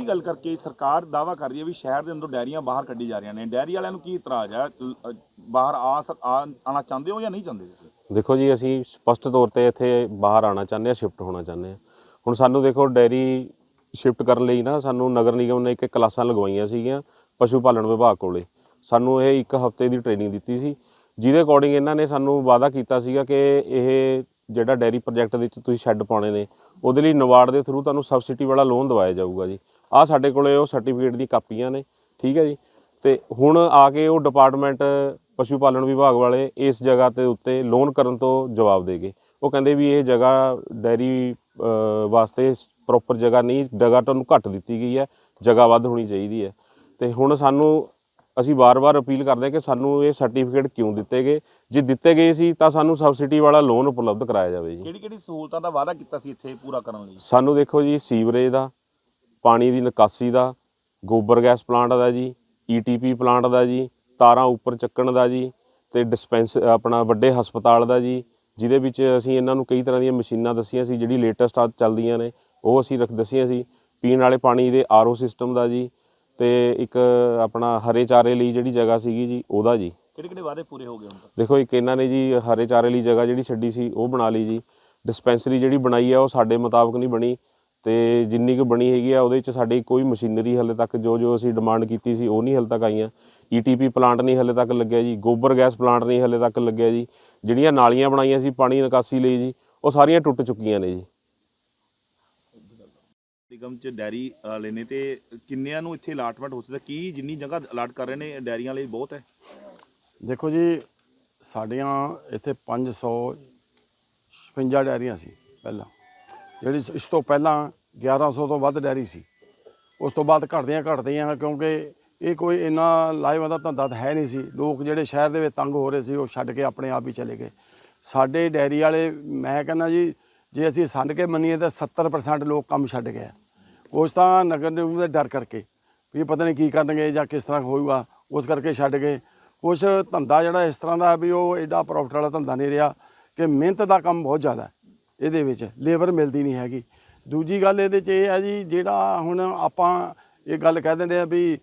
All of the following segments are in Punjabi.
ਕਿਹੜੀ ਗੱਲ ਕਰਕੇ ਸਰਕਾਰ ਦਾਵਾ ਕਰ ਰਹੀ ਹੈ ਵੀ ਸ਼ਹਿਰ ਦੇ ਅੰਦਰੋਂ ਡੈਰੀਆਂ ਬਾਹਰ ਕੱਢੀ ਜਾ ਰਹੀਆਂ ਨੇ। ਡੈਰੀ ਵਾਲਿਆਂ ਨੂੰ ਕੀ ਇਤਰਾਜ਼ ਹੈ? ਬਾਹਰ ਆ ਸਕ- ਆਉਣਾ ਚਾਹੁੰਦੇ ਹੋ ਜਾਂ ਨਹੀਂ ਚਾਹੁੰਦੇ ਤੁਸੀਂ? ਦੇਖੋ ਜੀ, ਅਸੀਂ ਸਪਸ਼ਟ ਤੌਰ ਤੇ ਇੱਥੇ ਬਾਹਰ ਆਉਣਾ ਚਾਹੁੰਦੇ ਹਾਂ, ਸ਼ਿਫਟ ਹੋਣਾ ਚਾਹੁੰਦੇ ਹਾਂ। ਹੁਣ ਸਾਨੂੰ ਦੇਖੋ, ਡੈਰੀ ਸ਼ਿਫਟ ਕਰਨ ਲਈ ਨਾ ਸਾਨੂੰ ਨਗਰ ਨਿਗਮ ਨੇ ਇੱਕ ਕਲਾਸਾਂ ਲਗਵਾਈਆਂ ਸੀਗੀਆਂ ਪਸ਼ੂ ਪਾਲਣ ਵਿਭਾਗ ਕੋਲੇ। ਸਾਨੂੰ ਇਹ ਇੱਕ ਹਫ਼ਤੇ ਦੀ ਟ੍ਰੇਨਿੰਗ ਦਿੱਤੀ ਸੀ, ਜਿਹਦੇ ਅਕੋਰਡਿੰਗ ਇਹਨਾਂ ਨੇ ਸਾਨੂੰ ਵਾਅਦਾ ਕੀਤਾ ਸੀਗਾ ਕਿ ਇਹ ਜਿਹੜਾ ਡੈਰੀ ਪ੍ਰੋਜੈਕਟ ਦੇ ਵਿੱਚ ਤੁਸੀਂ ਸ਼ੈੱਡ ਪਾਉਣੇ ਨੇ, ਉਹਦੇ ਲਈ ਨਵਾਰਡ ਦੇ ਥਰੂ ਤੁਹਾਨੂੰ ਸਬਸਿਡੀ ਵਾਲਾ ਲੋਨ ਦਵਾਇਆ ਜਾਊਗਾ ਜੀ। ਆਹ ਸਾਡੇ ਕੋਲੇ ਉਹ ਸਰਟੀਫਿਕੇਟ ਦੀ ਕਾਪੀਆਂ ਨੇ ਠੀਕ ਹੈ ਜੀ? ਤੇ ਹੁਣ ਆ ਕੇ ਉਹ ਡਿਪਾਰਟਮੈਂਟ ਪਸ਼ੂ ਪਾਲਣ ਵਿਭਾਗ ਵਾਲੇ ਇਸ ਜਗ੍ਹਾ ਤੇ ਉੱਤੇ ਲੋਨ ਕਰਨ ਤੋਂ ਜਵਾਬ ਦੇ ਗਏ। ਉਹ ਕਹਿੰਦੇ ਵੀ ਇਹ ਜਗ੍ਹਾ ਡੈਰੀ ਵਾਸਤੇ ਪ੍ਰੋਪਰ ਜਗ੍ਹਾ ਨਹੀਂ ਜਗ੍ਹਾ ਤੁਹਾਨੂੰ ਘੱਟ ਦਿੱਤੀ ਗਈ ਹੈ ਜਗ੍ਹਾ ਵੱਧ ਹੋਣੀ ਚਾਹੀਦੀ ਹੈ। ਤੇ ਹੁਣ ਸਾਨੂੰ ਅਸੀਂ ਵਾਰ-ਵਾਰ ਅਪੀਲ ਕਰਦੇ ਹਾਂ ਕਿ ਸਾਨੂੰ ਇਹ ਸਰਟੀਫਿਕੇਟ ਕਿਉਂ ਦਿੱਤੇ ਗਏ? ਜੇ ਦਿੱਤੇ ਗਏ ਸੀ ਤਾਂ ਸਾਨੂੰ ਸਬਸਿਡੀ ਵਾਲਾ ਲੋਨ ਉਪਲਬਧ ਕਰਾਇਆ ਜਾਵੇ ਜੀ। ਕਿਹੜੀ ਕਿਹੜੀ ਸਹੂਲਤਾਂ ਦਾ ਵਾਅਦਾ ਕੀਤਾ ਸੀ ਇੱਥੇ ਪੂਰਾ ਕਰਨ ਲਈ? ਸਾਨੂੰ ਦੇਖੋ ਜੀ ਸੀਵਰੇਜ ਦਾ ਪਾਣੀ ਦੀ ਨਿਕਾਸੀ ਦਾ ਗੋਬਰ ਗੈਸ ਪਲਾਂਟ ਦਾ ਜੀ ਈਟੀਪੀ ਪਲਾਂਟ ਦਾ ਜੀ ਤਾਰਾਂ ਉੱਪਰ ਚੱਕਣ ਦਾ ਜੀ ਤੇ ਡਿਸਪੈਂਸ ਆਪਣਾ ਵੱਡੇ ਹਸਪਤਾਲ ਦਾ ਜੀ ਜਿਹਦੇ ਵਿੱਚ ਅਸੀਂ ਇਹਨਾਂ ਨੂੰ ਕਈ ਤਰ੍ਹਾਂ ਦੀਆਂ ਮਸ਼ੀਨਾਂ ਦੱਸੀਆਂ ਸੀ ਜਿਹੜੀ ਲੇਟੈਸਟ ਚੱਲਦੀਆਂ ਨੇ ਉਹ ਅਸੀਂ ਰੱਖ ਦੱਸੀਆਂ ਸੀ। ਪੀਣ ਵਾਲੇ ਪਾਣੀ ਦੇ ਆਰਓ ਸਿਸਟਮ ਦਾ ਜੀ ਤੇ ਇੱਕ ਆਪਣਾ ਹਰੇ ਚਾਰੇ ਲਈ ਜਿਹੜੀ ਜਗ੍ਹਾ ਸੀਗੀ ਜੀ ਉਹਦਾ ਜੀ। ਕਿਹੜੇ ਕਿਹੜੇ ਵਾਅਦੇ ਪੂਰੇ ਹੋ ਗਏ ਹੁਣ ਦੇਖੋ ਇੱਕ ਇਹਨਾਂ ਨੇ ਜੀ ਹਰੇ ਚਾਰੇ ਲਈ ਜਗ੍ਹਾ ਜਿਹੜੀ ਛੱਡੀ ਸੀ ਉਹ ਬਣਾ ਲਈ ਜੀ। ਡਿਸਪੈਂਸਰੀ ਜਿਹੜੀ ਬਣਾਈ ਆ ਉਹ ਸਾਡੇ ਮੁਤਾਬਕ ਨਹੀਂ ਬਣੀ। ਤੇ ਜਿੰਨੀ ਕੁ ਬਣੀ ਹੈਗੀ ਆ ਉਹਦੇ ਵਿੱਚ ਸਾਡੀ ਕੋਈ ਮਸ਼ੀਨਰੀ ਹਲੇ ਤੱਕ ਜੋ ਜੋ ਅਸੀਂ ਡਿਮਾਂਡ ਕੀਤੀ ਸੀ ਉਹ ਨਹੀਂ ਹਲੇ ਤੱਕ ਆਈਆਂ। ਈਟੀਪੀ ਪਲਾਂਟ ਨਹੀਂ ਹਲੇ ਤੱਕ ਲੱਗਿਆ ਜੀ ਗੋਬਰ ਗੈਸ ਪਲਾਂਟ ਨਹੀਂ ਹਲੇ ਤੱਕ ਲੱਗਿਆ ਜੀ। ਜਿਹੜੀਆਂ ਨਾਲੀਆਂ ਬਣਾਈਆਂ ਸੀ ਪਾਣੀ ਨਿਕਾਸੀ ਲਈ ਜੀ ਉਹ ਸਾਰੀਆਂ ਟੁੱਟ ਚੁੱਕੀਆਂ ਨੇ ਜੀ। ਨਿਗਮ ਚ ਡੈਰੀ ਵਾਲੇ ਨੇ ਤੇ ਕਿੰਨਿਆਂ ਨੂੰ ਇੱਥੇ ਅਲਾਟਮੈਂਟ ਹੋ ਸਕਦਾ? ਕੀ ਜਿੰਨੀ ਜਗ੍ਹਾ ਅਲਾਟ ਕਰ ਰਹੇ ਨੇ ਡੈਰੀਆਂ ਲਈ ਬਹੁਤ ਹੈ? ਦੇਖੋ ਜੀ ਸਾਡੀਆਂ ਇੱਥੇ 556 ਡੈਰੀਆਂ ਸੀ ਪਹਿਲਾਂ। ਜਿਹੜੀ ਇਸ ਤੋਂ ਪਹਿਲਾਂ 1100 ਤੋਂ ਵੱਧ ਡੈਰੀ ਸੀ। ਉਸ ਤੋਂ ਬਾਅਦ ਘਟਦੀਆਂ ਘਟਦੀਆਂ ਕਿਉਂਕਿ ਇਹ ਕੋਈ ਇੰਨਾ ਲਾਈਵ ਦਾ ਧੰਦਾ ਤਾਂ ਹੈ ਨਹੀਂ ਸੀ। ਲੋਕ ਜਿਹੜੇ ਸ਼ਹਿਰ ਦੇ ਵਿੱਚ ਤੰਗ ਹੋ ਰਹੇ ਸੀ, ਉਹ ਛੱਡ ਕੇ ਆਪਣੇ ਆਪ ਹੀ ਚਲੇ ਗਏ। ਸਾਡੇ ਡੈਰੀ ਵਾਲੇ, ਮੈਂ ਕਹਿੰਦਾ ਜੀ, ਜੇ ਅਸੀਂ ਸੰਡ ਕੇ ਮੰਨੀਏ ਤਾਂ 70% ਲੋਕ ਕੰਮ ਛੱਡ ਗਏ ਆ। ਕੁਛ ਤਾਂ ਨਗਰ ਨਿਗਮ ਦੇ ਡਰ ਕਰਕੇ ਵੀ ਪਤਾ ਨਹੀਂ ਕੀ ਕਰਨਗੇ ਜਾਂ ਕਿਸ ਤਰ੍ਹਾਂ ਹੋਊਗਾ, ਉਸ ਕਰਕੇ ਛੱਡ ਗਏ। ਕੁਛ ਧੰਦਾ ਜਿਹੜਾ ਇਸ ਤਰ੍ਹਾਂ ਦਾ ਵੀ ਉਹ ਐਡਾ ਪ੍ਰੋਫਿਟ ਵਾਲਾ ਧੰਦਾ ਨਹੀਂ ਰਿਹਾ ਕਿ ਮਿਹਨਤ ਦਾ ਕੰਮ ਬਹੁਤ ਜ਼ਿਆਦਾ ਇਹਦੇ ਵਿੱਚ ਲੇਬਰ ਮਿਲਦੀ ਨਹੀਂ ਹੈਗੀ। ਦੂਜੀ ਗੱਲ ਇਹਦੇ 'ਚ ਇਹ ਹੈ ਜੀ, ਜਿਹੜਾ ਹੁਣ ਆਪਾਂ ਇਹ ਗੱਲ ਕਹਿ ਦਿੰਦੇ ਆ ਵੀ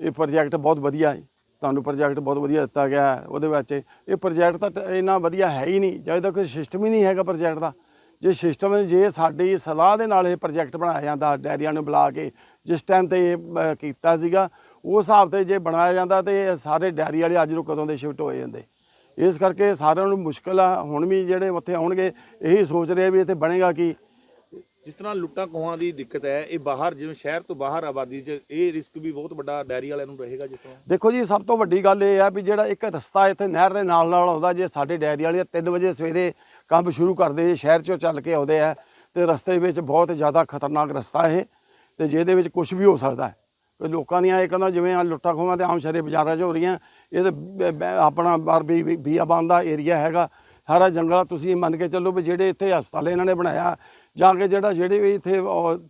ਇਹ ਪ੍ਰੋਜੈਕਟ ਬਹੁਤ ਵਧੀਆ ਹੈ। ਤੁਹਾਨੂੰ ਪ੍ਰੋਜੈਕਟ ਬਹੁਤ ਵਧੀਆ ਦਿੱਤਾ ਗਿਆ ਉਹਦੇ ਵਿੱਚ ਇਹ ਪ੍ਰੋਜੈਕਟ ਤਾਂ ਇੰਨਾ ਵਧੀਆ ਹੈ ਹੀ ਨਹੀਂ। ਜਾਂ ਇਹਦਾ ਕੋਈ ਸਿਸਟਮ ਹੀ ਨਹੀਂ ਹੈਗਾ ਪ੍ਰੋਜੈਕਟ ਦਾ। ਜੇ ਸਿਸਟਮ ਜੇ ਸਾਡੀ ਸਲਾਹ ਦੇ ਨਾਲ ਇਹ ਪ੍ਰੋਜੈਕਟ ਬਣਾਇਆ ਜਾਂਦਾ, ਡੈਰੀਆਂ ਨੂੰ ਬੁਲਾ ਕੇ ਜਿਸ ਟਾਈਮ ਤੇ ਇਹ ਕੀਤਾ ਸੀਗਾ, ਉਸ ਹਿਸਾਬ ਤੇ ਜੇ ਬਣਾਇਆ ਜਾਂਦਾ ਤੇ ਇਹ ਸਾਰੇ ਡੈਰੀ ਵਾਲੇ ਅੱਜ ਨੂੰ ਕਦੋਂ ਦੇ ਸ਼ਿਫਟ ਹੋ ਜਾਂਦੇ। ਇਸ ਕਰਕੇ ਸਾਰਿਆਂ ਨੂੰ ਮੁਸ਼ਕਲ ਆ। ਹੁਣ ਵੀ ਜਿਹੜੇ ਉੱਥੇ ਆਉਣਗੇ, ਇਹੀ ਸੋਚ ਰਹੇ ਵੀ ਇੱਥੇ ਬਣੇਗਾ ਕੀ। ਜਿਸ ਤਰ੍ਹਾਂ ਲੁੱਟਾਂ ਖੋਹਾਂ ਦੀ ਦਿੱਕਤ ਹੈ, ਇਹ ਬਾਹਰ ਜਿਵੇਂ ਸ਼ਹਿਰ ਤੋਂ ਬਾਹਰ ਆਬਾਦੀ 'ਚ ਇਹ ਰਿਸਕ ਵੀ ਬਹੁਤ ਵੱਡਾ ਡੈਰੀ ਵਾਲਿਆਂ ਨੂੰ ਰਹੇਗਾ ਜਿਸ ਤਰ੍ਹਾਂ। ਦੇਖੋ ਜੀ, ਸਭ ਤੋਂ ਵੱਡੀ ਗੱਲ ਇਹ ਆ ਵੀ ਜਿਹੜਾ ਇੱਕ ਰਸਤਾ ਇੱਥੇ ਨਹਿਰ ਦੇ ਨਾਲ ਨਾਲ ਆਉਂਦਾ, ਜੇ ਸਾਡੇ ਡੈਰੀ ਵਾਲੇ 3 ਵਜੇ ਸਵੇਰੇ ਕੰਮ ਸ਼ੁਰੂ ਕਰਦੇ, ਜੇ ਸ਼ਹਿਰ ਚੋਂ ਚੱਲ ਕੇ ਆਉਂਦੇ ਆ, ਤੇ ਰਸਤੇ ਵਿੱਚ ਬਹੁਤ ਜ਼ਿਆਦਾ ਖਤਰਨਾਕ ਰਸਤਾ ਇਹ, ਤੇ ਜਿਹਦੇ ਵਿੱਚ ਕੁਝ ਵੀ ਹੋ ਸਕਦਾ ਹੈ। ਕੋਈ ਲੋਕਾਂ ਦੀਆਂ ਇਹ ਕਹਿੰਦਾ ਜਿਵੇਂ ਆ ਲੁੱਟਾਂ ਖੋਹਾਂ ਤੇ ਆਮ ਸ਼ਰੇ ਬਾਜ਼ਾਰਾਂ 'ਚ ਹੋ ਰਹੀਆਂ, ਇਹ ਤੇ ਬ- ਬ- ਆਪਣਾ ਬਾਰ ਵੀ ਬੀਆਬਾਨ ਦਾ ਏਰੀਆ ਹੈਗਾ, ਸਾਰਾ ਜੰਗਲ ਤੁਸੀਂ ਮੰਨ ਕੇ ਚੱਲੋ ਵੀ ਜਿਹੜੇ ਇੱਥੇ ਹਸਪਤਾਲ ਇਹਨਾਂ ਨੇ ਬਣਾਇਆ ਜਾਂ ਕਿ ਜਿਹੜਾ ਜਿਹੜੇ ਵੀ ਇੱਥੇ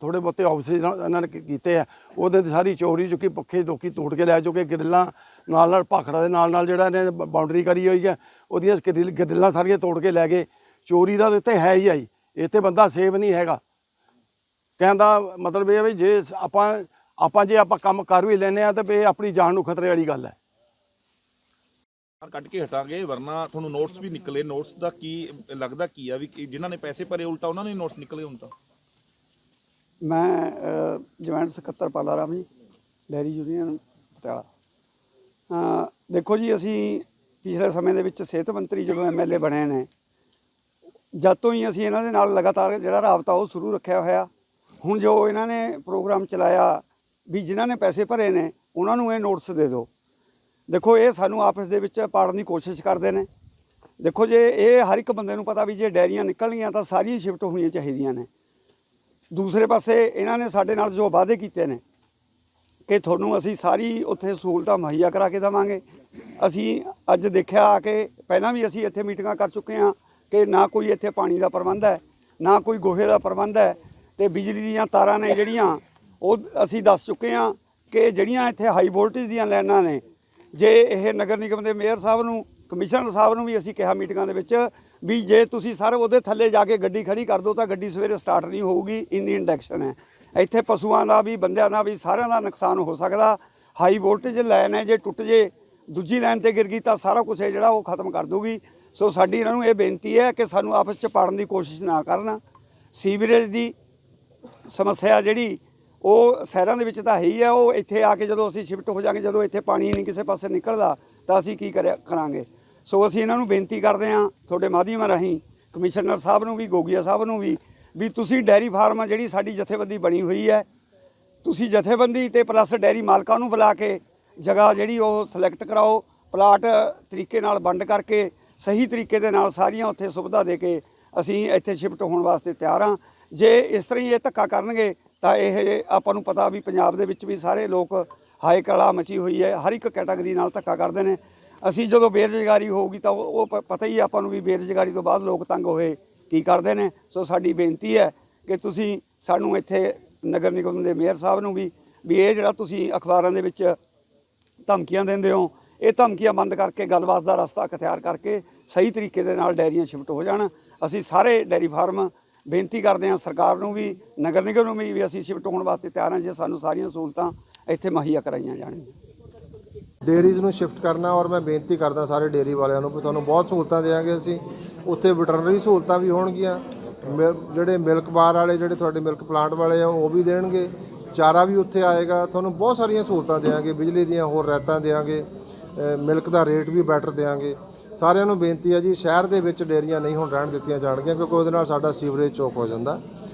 ਥੋੜੇ ਬਹੁਤੇ ਆਫਿਸ ਇਹਨਾਂ ਨੇ ਕੀਤੇ ਆ, ਉਹਦੇ ਤੇ ਸਾਰੀ ਚੋਰੀ ਚੁੱਕੀ, ਪੱਖੇ ਦੋਕੀ ਤੋੜ ਕੇ ਲੈ ਚੁੱਕੇ, ਗਰਿੱਲਾਂ ਨਾਲ ਨਾਲ, ਭਾਖੜਾ ਦੇ ਨਾਲ ਨਾਲ ਜਿਹੜਾ ਇਹਨੇ ਬਾਉਂਡਰੀ ਕਰੀ ਹੋਈ ਹੈ ਉਹਦੀਆਂ ਗਰਿੱਲ- ਗਰਿੱਲਾਂ ਸਾਰੀਆਂ ਤੋੜ ਕੇ ਲੈ ਗਏ। ਚੋਰੀ ਦਾ ਇੱਥੇ ਹੈ ਹੀ ਆਈ ਇੱਥੇ ਬੰਦਾ ਸੇਫ ਨਹੀਂ ਹੈਗਾ। ਕਹਿੰਦਾ ਮਤਲਬ ਇਹ ਵੀ ਜੇ ਆਪਾਂ ਆਪਾਂ ਜੇ ਆਪਾਂ ਕੰਮ ਕਰ ਵੀ ਲੈਨੇ ਆ, ਤਾਂ ਇਹ ਆਪਣੀ ਜਾਨ ਨੂੰ ਖਤਰੇ ਵਾਲੀ ਗੱਲ ਹੈ। ਕੱਢ ਕੇ ਹਟਾਂਗੇ, ਵਰਨਾ ਤੁਹਾਨੂੰ ਨੋਟਸ ਵੀ ਨਿਕਲੇ। ਨੋਟਸ ਦਾ ਕੀ, ਲੱਗਦਾ ਕੀ ਆ ਵੀ ਜਿਨ੍ਹਾਂ ਨੇ ਪੈਸੇ ਭਰੇ ਉਲਟਾ, ਉਹਨਾਂ ਨੇ ਨੋਟਸ ਨਿਕਲੇ ਹੁਣ ਤਾਂ? ਮੈਂ ਜੁਆਇੰਟ ਸਕੱਤਰ ਪਾਲਾ ਰਾਮ ਜੀ, ਡੈਰੀ ਯੂਨੀਅਨ, ਪਟਿਆਲਾ। ਦੇਖੋ ਜੀ, ਅਸੀਂ ਪਿਛਲੇ ਸਮੇਂ ਦੇ ਵਿੱਚ ਸਿਹਤ ਮੰਤਰੀ ਜਦੋਂ ਐਮਐਲਏ ਬਣੇ ਨੇ, ਜਦ ਤੋਂ ਹੀ ਅਸੀਂ ਇਹਨਾਂ ਦੇ ਨਾਲ ਲਗਾਤਾਰ ਜਿਹੜਾ ਰਾਬਤਾ ਉਹ ਸ਼ੁਰੂ ਰੱਖਿਆ ਹੋਇਆ, ਹੁਣ ਜੋ ਇਹਨਾਂ ਨੇ ਪ੍ਰੋਗਰਾਮ ਚਲਾਇਆ, ਵੀ ਜਿਨ੍ਹਾਂ ਨੇ ਪੈਸੇ ਭਰੇ ਨੇ, ਉਹਨਾਂ ਨੂੰ ਇਹ ਨੋਟਿਸ ਦੇ ਦਿਓ। ਦੇਖੋ, ਇਹ ਸਾਨੂੰ ਆਪਸ ਦੇ ਵਿੱਚ ਪਾੜਨ ਦੀ ਕੋਸ਼ਿਸ਼ ਕਰਦੇ ਨੇ। ਦੇਖੋ, ਜੇ ਇਹ ਹਰ ਇੱਕ ਬੰਦੇ ਨੂੰ ਪਤਾ ਵੀ ਜੇ ਡੈਰੀਆਂ ਨਿਕਲਣੀਆਂ ਤਾਂ ਸਾਰੀਆਂ ਸ਼ਿਫਟ ਹੋਣੀਆਂ ਚਾਹੀਦੀਆਂ ਨੇ। ਦੂਸਰੇ ਪਾਸੇ ਇਹਨਾਂ ਨੇ ਸਾਡੇ ਨਾਲ ਜੋ ਵਾਅਦੇ ਕੀਤੇ ਨੇ ਕਿ ਤੁਹਾਨੂੰ ਅਸੀਂ ਸਾਰੀ ਉੱਥੇ ਸਹੂਲਤਾਂ ਮੁਹੱਈਆ ਕਰਾ ਕੇ ਦੇਵਾਂਗੇ। ਅਸੀਂ ਅੱਜ ਦੇਖਿਆ ਆ ਕੇ ਪਹਿਲਾਂ ਵੀ ਅਸੀਂ ਇੱਥੇ ਮੀਟਿੰਗਾਂ ਕਰ ਚੁੱਕੇ ਹਾਂ ਕਿ ਨਾ ਕੋਈ ਇੱਥੇ ਪਾਣੀ ਦਾ ਪ੍ਰਬੰਧ ਹੈ, ਨਾ ਕੋਈ ਗੋਹੇ ਦਾ ਪ੍ਰਬੰਧ ਹੈ ਤੇ ਬਿਜਲੀ ਦੀਆਂ ਤਾਰਾਂ ਨੇ ਜਿਹੜੀਆਂ, ਉਹ ਅਸੀਂ ਦੱਸ ਚੁੱਕੇ ਹਾਂ ਕਿ ਜਿਹੜੀਆਂ ਇੱਥੇ ਹਾਈ ਵੋਲਟੇਜ ਦੀਆਂ ਲਾਈਨਾਂ ਨੇ ਜੇ ਇਹ ਨਗਰ ਨਿਗਮ ਦੇ ਮੇਅਰ ਸਾਹਿਬ ਨੂੰ, ਕਮਿਸ਼ਨਰ ਸਾਹਿਬ ਨੂੰ ਵੀ ਅਸੀਂ ਕਿਹਾ ਮੀਟਿੰਗਾਂ ਦੇ ਵਿੱਚ ਵੀ ਜੇ ਤੁਸੀਂ ਸਰ ਉਹਦੇ ਥੱਲੇ ਜਾ ਕੇ ਗੱਡੀ ਖੜੀ ਕਰ ਦਿਓ ਤਾਂ ਗੱਡੀ ਸਵੇਰੇ ਸਟਾਰਟ ਨਹੀਂ ਹੋਊਗੀ, ਇੰਨੀ ਇੰਡਕਸ਼ਨ ਹੈ। ਇੱਥੇ ਪਸ਼ੂਆਂ ਦਾ ਵੀ, ਬੰਦਿਆਂ ਦਾ ਵੀ ਸਾਰਿਆਂ ਦਾ ਨੁਕਸਾਨ ਹੋ ਸਕਦਾ। ਹਾਈ ਵੋਲਟੇਜ ਲਾਈਨ ਹੈ, ਜੇ ਟੁੱਟ ਜੇ, ਦੂਜੀ ਲਾਈਨ ਤੇ ਗਿਰ ਗਈ ਤਾਂ ਸਾਰਾ ਕੁਝ ਜਿਹੜਾ ਉਹ ਖਤਮ ਕਰ ਦੂਗੀ ਸੋ ਸਾਡੀ ਇਹਨਾਂ ਨੂੰ ਇਹ ਬੇਨਤੀ ਹੈ ਕਿ ਸਾਨੂੰ ਆਪਸ 'ਚ ਪਾੜਨ ਦੀ ਕੋਸ਼ਿਸ਼ ਨਾ ਕਰਨ। ਸੀਵਰੇਜ ਦੀ ਸਮੱਸਿਆ ਜਿਹੜੀ ਉਹ ਸ਼ਹਿਰਾਂ ਦੇ ਵਿੱਚ ਤਾਂ ਹੈ ਹੀ ਹੈ ਉਹ ਇੱਥੇ ਆ ਕੇ ਜਦੋਂ ਅਸੀਂ ਸ਼ਿਫਟ ਹੋ ਜਾਾਂਗੇ, ਜਦੋਂ ਇੱਥੇ ਪਾਣੀ ਨਹੀਂ ਕਿਸੇ ਪਾਸੇ ਨਿਕਲਦਾ, ਤਾਂ ਅਸੀਂ ਕੀ ਕਰਿਆ, ਕਰਾਂਗੇ। ਸੋ ਅਸੀਂ ਇਹਨਾਂ ਨੂੰ ਬੇਨਤੀ ਕਰਦੇ ਹਾਂ, ਤੁਹਾਡੇ ਮਾਧਿਅਮ ਰਾਹੀਂ, ਕਮਿਸ਼ਨਰ ਸਾਹਿਬ ਨੂੰ ਵੀ, ਗੋਗੀਆ ਸਾਹਿਬ ਨੂੰ ਵੀ ਵੀ ਤੁਸੀਂ ਡੈਰੀ ਫਾਰਮ ਆ ਜਿਹੜੀ ਸਾਡੀ ਜਥੇਬੰਦੀ ਬਣੀ ਹੋਈ ਹੈ, ਤੁਸੀਂ ਜਥੇਬੰਦੀ ਤੇ ਪਲੱਸ ਡੈਰੀ ਮਾਲਕਾਂ ਨੂੰ ਬੁਲਾ ਕੇ ਜਗ੍ਹਾ ਜਿਹੜੀ ਉਹ ਸਿਲੈਕਟ ਕਰਾਓ ਪਲਾਟ ਤਰੀਕੇ ਨਾਲ ਵੰਡ ਕਰਕੇ, ਸਹੀ ਤਰੀਕੇ ਦੇ ਨਾਲ ਸਾਰੀਆਂ ਉੱਥੇ ਸੁਵਿਧਾ ਦੇ ਕੇ ਅਸੀਂ ਇੱਥੇ ਸ਼ਿਫਟ ਹੋਣ ਵਾਸਤੇ ਤਿਆਰ ਹਾਂ। ਜੇ ਇਸ ਤਰ੍ਹਾਂ ਹੀ ਇਹ ਧੱਕਾ ਕਰਨਗੇ ਤਾਂ ਇਹ ਆਪਾਂ ਨੂੰ ਪਤਾ ਵੀ ਪੰਜਾਬ ਦੇ ਵਿੱਚ ਵੀ ਸਾਰੇ ਲੋਕ ਹਾਈ ਕਲਾ ਮਚੀ ਹੋਈ ਹੈ, ਹਰ ਇੱਕ ਕੈਟਾਗਰੀ ਨਾਲ ਧੱਕਾ ਕਰਦੇ ਨੇ। ਅਸੀਂ ਜਦੋਂ ਬੇਰੁਜ਼ਗਾਰੀ ਹੋਊਗੀ ਤਾਂ ਉਹ ਪ- ਪਤਾ ਹੀ ਹੈ ਆਪਾਂ ਨੂੰ ਵੀ ਬੇਰੁਜ਼ਗਾਰੀ ਤੋਂ ਬਾਅਦ ਲੋਕ ਤੰਗ ਹੋਏ ਕੀ ਕਰਦੇ ਨੇ। ਸੋ ਸਾਡੀ ਬੇਨਤੀ ਹੈ ਕਿ ਤੁਸੀਂ ਸਾਨੂੰ ਇੱਥੇ ਨਗਰ ਨਿਗਮ ਦੇ ਮੇਅਰ ਸਾਹਿਬ ਨੂੰ ਵੀ ਵੀ ਇਹ ਜਿਹੜਾ ਤੁਸੀਂ ਅਖਬਾਰਾਂ ਦੇ ਵਿੱਚ ਧਮਕੀਆਂ ਦਿੰਦੇ ਹੋ, ਇਹ ਧਮਕੀਆਂ ਬੰਦ ਕਰਕੇ ਗੱਲਬਾਤ ਦਾ ਰਸਤਾ ਅਖਤਿਆਰ ਕਰਕੇ ਸਹੀ ਤਰੀਕੇ ਦੇ ਨਾਲ ਡੈਰੀਆਂ ਸ਼ਿਫਟ ਹੋ ਜਾਣ। ਅਸੀਂ ਸਾਰੇ ਡੈਰੀ ਫਾਰਮ ਬੇਨਤੀ ਕਰਦੇ ਹਾਂ ਸਰਕਾਰ ਨੂੰ ਵੀ, ਨਗਰ ਨਿਗਮ ਨੂੰ ਵੀ ਵੀ ਅਸੀਂ ਸ਼ਿਫਟ ਹੋਣ ਵਾਸਤੇ ਤਿਆਰ ਹਾਂ ਜੇ ਸਾਨੂੰ ਸਾਰੀਆਂ ਸਹੂਲਤਾਂ ਇੱਥੇ ਮੁਹੱਈਆ ਕਰਾਈਆਂ ਜਾਣਗੀਆਂ। ਡੇਅਰੀਜ਼ ਨੂੰ ਸ਼ਿਫਟ ਕਰਨਾ ਔਰ ਮੈਂ ਬੇਨਤੀ ਕਰਦਾ ਸਾਰੇ ਡੇਅਰੀ ਵਾਲਿਆਂ ਨੂੰ ਵੀ ਤੁਹਾਨੂੰ ਬਹੁਤ ਸਹੂਲਤਾਂ ਦੇਵਾਂਗੇ ਅਸੀਂ। ਉੱਥੇ ਵੈਟਰਨਰੀ ਸਹੂਲਤਾਂ ਵੀ ਹੋਣਗੀਆਂ। ਮਿਲ- ਜਿਹੜੇ ਮਿਲਕ ਬਾਰ ਵਾਲੇ, ਜਿਹੜੇ ਤੁਹਾਡੇ ਮਿਲਕ ਪਲਾਂਟ ਵਾਲੇ ਆ, ਉਹ ਵੀ ਦੇਣਗੇ। ਚਾਰਾ ਵੀ ਉੱਥੇ ਆਏਗਾ। ਤੁਹਾਨੂੰ ਬਹੁਤ ਸਾਰੀਆਂ ਸਹੂਲਤਾਂ ਦੇਵਾਂਗੇ। ਬਿਜਲੀ ਦੀਆਂ ਹੋਰ ਰਾਇਤਾਂ ਦੇਵਾਂਗੇ। ਮਿਲਕ ਦਾ ਰੇਟ ਵੀ ਬੈਟਰ ਦੇਵਾਂਗੇ। ਸਾਰਿਆਂ ਨੂੰ ਬੇਨਤੀ ਹੈ ਜੀ, ਸ਼ਹਿਰ ਦੇ ਵਿੱਚ ਡੇਅਰੀਆਂ ਨਹੀਂ ਹੁਣ ਰਹਿਣ ਦਿੱਤੀਆਂ ਜਾਣਗੀਆਂ, ਕਿਉਂਕਿ ਉਹਦੇ ਨਾਲ ਸਾਡਾ ਸੀਵਰੇਜ ਚੌਕ ਹੋ ਜਾਂਦਾ।